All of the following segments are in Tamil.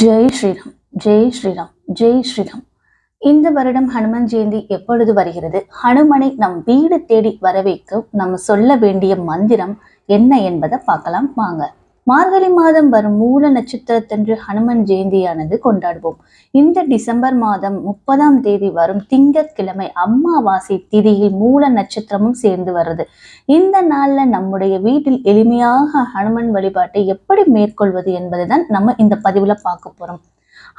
ஜெய் ஸ்ரீராம் ஜெய் ஸ்ரீராம் ஜெய் ஸ்ரீராம். இந்த வருடம் ஹனுமன் ஜெயந்தி எப்பொழுது வருகிறது? ஹனுமனை நம் வீடு தேடி வரவேற்க நம்ம சொல்ல வேண்டிய மந்திரம் என்ன என்பதை பார்க்கலாம். வாங்க. மார்கழி மாதம் வரும் மூல நட்சத்திரத்தன்று ஹனுமன் ஜெயந்தியானது கொண்டாடுவோம். இந்த டிசம்பர் மாதம் முப்பதாம் தேதி வரும் திங்கட்கிழமை அம்மாவாசை திதியில் மூல நட்சத்திரமும் சேர்ந்து வருது இந்த நாள்ல நம்முடைய வீட்டில் எளிமையாக ஹனுமன் வழிபாட்டை எப்படி மேற்கொள்வது என்பதை தான் நம்ம இந்த பதிவுல பார்க்க போறோம்.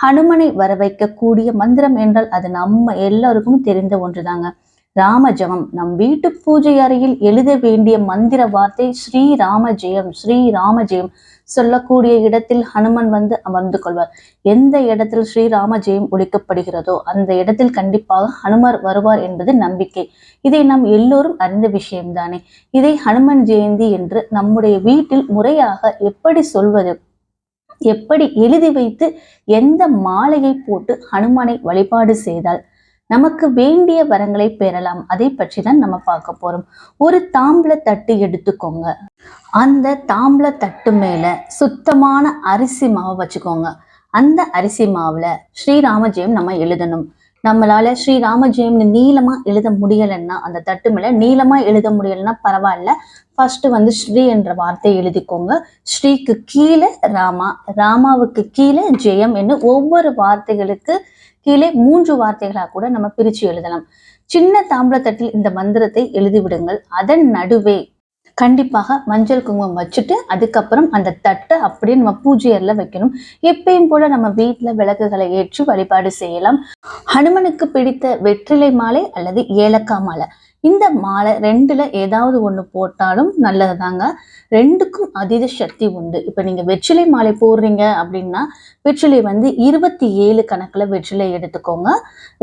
ஹனுமனை வர வைக்கக்கூடிய மந்திரம் என்றால் அது நம்ம எல்லாருக்கும் தெரிந்த ஒன்றுதாங்க. ராமஜபம். நம் வீட்டு பூஜை அறையில் எழுத வேண்டிய மந்திர வார்த்தை ஸ்ரீ ராமஜெயம் ஸ்ரீ ராமஜெயம் சொல்லக்கூடிய இடத்தில் ஹனுமன் வந்து அமர்ந்து கொள்வார். எந்த இடத்தில் ஸ்ரீ ராமஜெயம் ஒழிக்கப்படுகிறதோ அந்த இடத்தில் கண்டிப்பாக ஹனுமர் வருவார் என்பது நம்பிக்கை. இதை நாம் எல்லோரும் அறிந்த விஷயம்தானே. இதை ஹனுமன் ஜெயந்தி என்று நம்முடைய வீட்டில் முறையாக எப்படி சொல்வது? எப்படி எழுதி வைத்து எந்த மாலையை போட்டு ஹனுமானை வழிபாடு செய்தால் நமக்கு வேண்டிய வரங்களை பெறலாம். அதை பற்றி தான் நம்ம பார்க்க போறோம். ஒரு தாம்பள தட்டு எடுத்துக்கோங்க. அந்த தாம்பள தட்டு மேல சுத்தமான அரிசி மாவை வச்சுக்கோங்க. அந்த அரிசி மாவுல ஸ்ரீராமஜெயம் நம்ம எழுதணும். நம்மளால ஸ்ரீராம ஜெயம்னு நீளமா எழுத முடியலைன்னா அந்த தட்டு மேல நீளமா எழுத முடியலைன்னா பரவாயில்ல. ஃபர்ஸ்ட் வந்து ஸ்ரீ என்ற வார்த்தையை எழுதிக்கோங்க. ஸ்ரீக்கு கீழே ராமா ராமாவுக்கு கீழே ஜெயம் என்று ஒவ்வொரு வார்த்தைகளுக்கு கீழே மூன்று வார்த்தைகளாக கூட நம்ம பிரிச்சு எழுதலாம். சின்ன தாம்பளத்தட்டில் இந்த மந்திரத்தை எழுதிவிடுங்கள். அதன் நடுவே கண்டிப்பாக மஞ்சள் குங்குமம் வச்சுட்டு அதுக்கப்புறம் அந்த தட்டை அப்படியே நம்ம பூஜையரில் வைக்கணும். எப்பயும் போல நம்ம வீட்டில் விளக்குகளை ஏற்றி வழிபாடு செய்யலாம். ஹனுமனுக்கு பிடித்த வெற்றிலை மாலை அல்லது ஏலக்காய் மாலை. இந்த மாலை ரெண்டுல ஏதாவது ஒன்று போட்டாலும் நல்லது தாங்க ரெண்டுக்கும் அதீத சக்தி உண்டு. இப்போ நீங்கள் வெற்றிலை மாலை போடுறீங்க அப்படின்னா வெற்றிலை வந்து இருபத்தி ஏழு கணக்கில் வெற்றிலை எடுத்துக்கோங்க.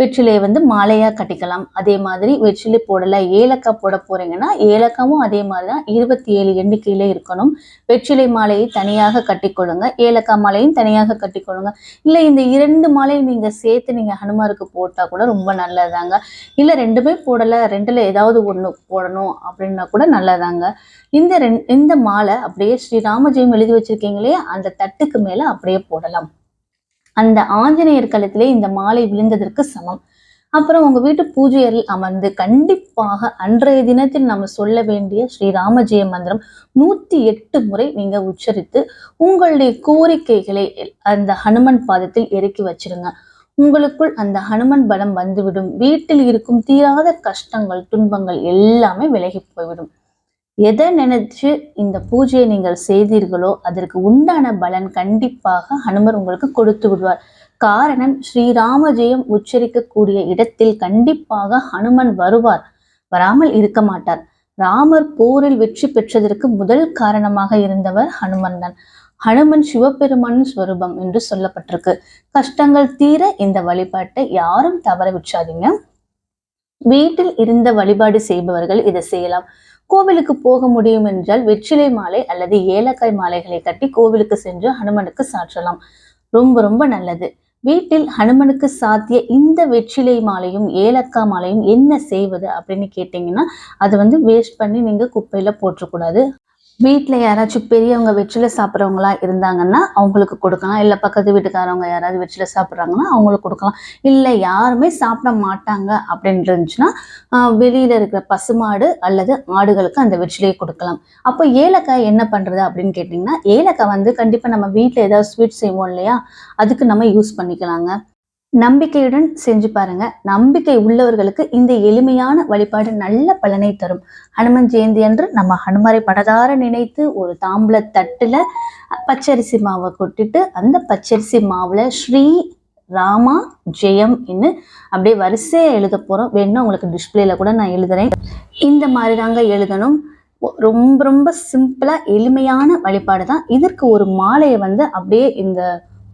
வெற்றிலையை வந்து மாலையாக கட்டிக்கலாம். அதே மாதிரி வெற்றிலை போடலை ஏலக்காய் போட போகிறீங்கன்னா ஏலக்காவும் அதே மாதிரி தான் இருபத்தி ஏழு எண்ணிக்கையில் இருக்கணும். வெற்றிலை மாலையை தனியாக கட்டிக்கொள்ளுங்க. ஏலக்காய் மாலையும் தனியாக கட்டிக்கொள்ளுங்க. இல்லை இந்த இரண்டு மாலையும் நீங்கள் சேர்த்து நீங்கள் ஹனுமாருக்கு போட்டால் கூட ரொம்ப நல்லதாங்க இல்லை ரெண்டுமே போடலை ரெண்டுல ஏதாவது ஒன்று போடணும் அப்படின்னா கூட நல்லதாங்க. இந்த ரெண் இந்த மாலை அப்படியே ஸ்ரீராமஜெயம் எழுதி வச்சிருக்கீங்களே அந்த தட்டுக்கு மேலே அப்படியே போடலாம். அந்த ஆஞ்சநேயர் களத்திலே இந்த மாலை விழுந்ததற்கு சமம். அப்புறம் உங்க வீட்டு பூஜை அறையில் அமர்ந்து கண்டிப்பாக அன்றைய தினத்தில் நம்ம சொல்ல வேண்டிய ஸ்ரீராமஜெய மந்திரம் நூத்தி எட்டு முறை நீங்க உச்சரித்து உங்களுடைய கோரிக்கைகளை அந்த ஹனுமன் பாதத்தில் இறக்கி வச்சிருங்க. உங்களுக்குள் அந்த ஹனுமன் பலம் வந்துவிடும். வீட்டில் இருக்கும் தீராத கஷ்டங்கள் துன்பங்கள் எல்லாமே விலகி போய்விடும். எதை நினைச்சு இந்த பூஜையை நீங்கள் செய்தீர்களோ அதற்கு உண்டான பலன் கண்டிப்பாக ஹனுமர் உங்களுக்கு கொடுத்து விடுவார். காரணம் ஸ்ரீராம ஜெயம் உச்சரிக்கக்கூடிய இடத்தில் கண்டிப்பாக ஹனுமன் வருவார். வராமல் இருக்க மாட்டார். ராமர் போரில் வெற்றி பெற்றதற்கு முதல் காரணமாக இருந்தவர் ஹனுமன் தான். ஹனுமன் சிவபெருமான் ஸ்வரூபம் என்று சொல்லப்பட்டிருக்கு. கஷ்டங்கள் தீர இந்த வழிபாட்டை யாரும் தவற விற்றாதீங்க வீட்டில் இருந்த வழிபாடு செய்பவர்கள் இதை செய்யலாம். கோவிலுக்கு போக முடியும் என்றால் வெற்றிலை மாலை அல்லது ஏலக்காய் மாலைகளை கட்டி கோவிலுக்கு சென்று ஹனுமனுக்கு சாற்றலாம். ரொம்ப ரொம்ப நல்லது. வீட்டில் ஹனுமனுக்கு சாத்திய இந்த வெற்றிலை மாலையும் ஏலக்காய் மாலையும் என்ன செய்வது அப்படின்னு கேட்டிங்கன்னா அதை வந்து வேஸ்ட் பண்ணி நீங்கள் குப்பையில் போட்டக்கூடாது வீட்டில் யாராச்சும் பெரியவங்க வெற்றில சாப்பிட்றவங்களா இருந்தாங்கன்னா அவங்களுக்கு கொடுக்கலாம். இல்லை பக்கத்து வீட்டுக்காரவங்க யாராவது வெற்றில சாப்பிட்றாங்கன்னா அவங்களுக்கு கொடுக்கலாம். இல்லை யாருமே சாப்பிட மாட்டாங்க அப்படின்னு இருந்துச்சுன்னா வெளியில் இருக்கிற பசுமாடு அல்லது ஆடுகளுக்கு அந்த வெற்றிலையை கொடுக்கலாம். அப்போ ஏலக்காய் என்ன பண்ணுறது அப்படின்னு கேட்டிங்கன்னா ஏலக்காய் வந்து கண்டிப்பாக நம்ம வீட்டில் ஏதாவது ஸ்வீட் செய்வோம் இல்லையா? அதுக்கு நம்ம யூஸ் பண்ணிக்கலாங்க. நம்பிக்கையுடன் செஞ்சு பாருங்க. நம்பிக்கை உள்ளவர்களுக்கு இந்த எளிமையான வழிபாடு நல்ல பலனை தரும். ஹனுமன் ஜெயந்தி அன்று நம்ம ஹனுமரை படதார நினைத்து ஒரு தாம்பல தட்டுல பச்சரிசி மாவை கொட்டிட்டு அந்த பச்சரிசி மாவுல ஸ்ரீ ராமா ஜெயம் இன்னு அப்படியே வரிசையாக எழுத போகிறோம் வேணும்னா உங்களுக்கு டிஸ்பிளேல கூட நான் எழுதுறேன். இந்த மாதிரி தாங்க எழுதணும். ரொம்ப ரொம்ப சிம்பிளாக எளிமையான வழிபாடு தான் இதற்கு ஒரு மாலையை வந்து அப்படியே இந்த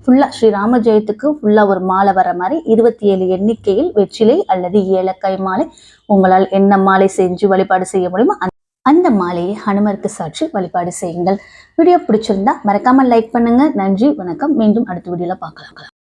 ஃபுல்லாக ஸ்ரீராம ஜெயத்துக்கு ஃபுல்லாக ஒரு மாலை வர மாதிரி இருபத்தி ஏழு எண்ணிக்கையில் வெற்றிலை அல்லது ஏலக்காய் மாலை உங்களால் என்ன மாலை செஞ்சு வழிபாடு செய்ய முடியுமோ அந்த மாலையை ஹனுமருக்கு சாட்சி வழிபாடு செய்யுங்கள். வீடியோ பிடிச்சிருந்தா மறக்காமல் லைக் பண்ணுங்க. நன்றி வணக்கம். மீண்டும் அடுத்த வீடியோவில் பார்க்கலாம்.